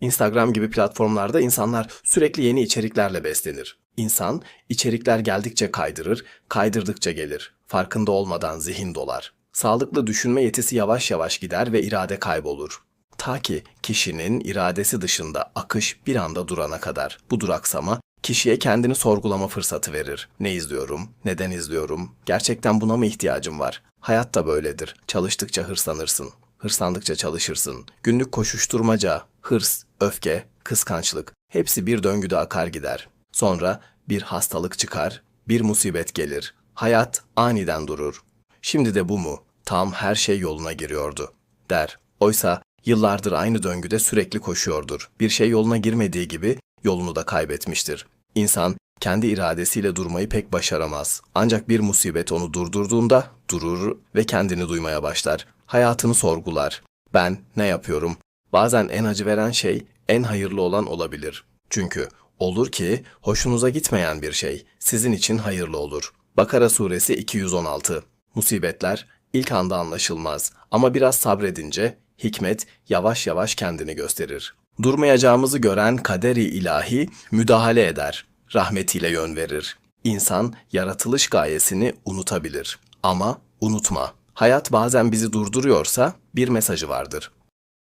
Instagram gibi platformlarda insanlar sürekli yeni içeriklerle beslenir. İnsan içerikler geldikçe kaydırır, kaydırdıkça gelir. Farkında olmadan zihin dolar. Sağlıklı düşünme yetisi yavaş yavaş gider ve irade kaybolur. Ta ki kişinin iradesi dışında akış bir anda durana kadar. Bu duraksama kişiye kendini sorgulama fırsatı verir. Ne izliyorum? Neden izliyorum? Gerçekten buna mı ihtiyacım var? Hayat da böyledir. Çalıştıkça hırslanırsın. Hırslandıkça çalışırsın. Günlük koşuşturmaca, hırs, öfke, kıskançlık hepsi bir döngüde akar gider. Sonra bir hastalık çıkar, bir musibet gelir. Hayat aniden durur. Şimdi de bu mu? Tam her şey yoluna giriyordu. Der. Oysa yıllardır aynı döngüde sürekli koşuyordur. Bir şey yoluna girmediği gibi yolunu da kaybetmiştir. İnsan kendi iradesiyle durmayı pek başaramaz. Ancak bir musibet onu durdurduğunda durur ve kendini duymaya başlar. Hayatını sorgular. Ben ne yapıyorum? Bazen en acı veren şey en hayırlı olan olabilir. Çünkü olur ki hoşunuza gitmeyen bir şey sizin için hayırlı olur. Bakara suresi 216. Musibetler ilk anda anlaşılmaz ama biraz sabredince hikmet yavaş yavaş kendini gösterir. Durmayacağımızı gören kaderi ilahi müdahale eder, rahmetiyle yön verir. İnsan yaratılış gayesini unutabilir ama unutma. Hayat bazen bizi durduruyorsa bir mesajı vardır.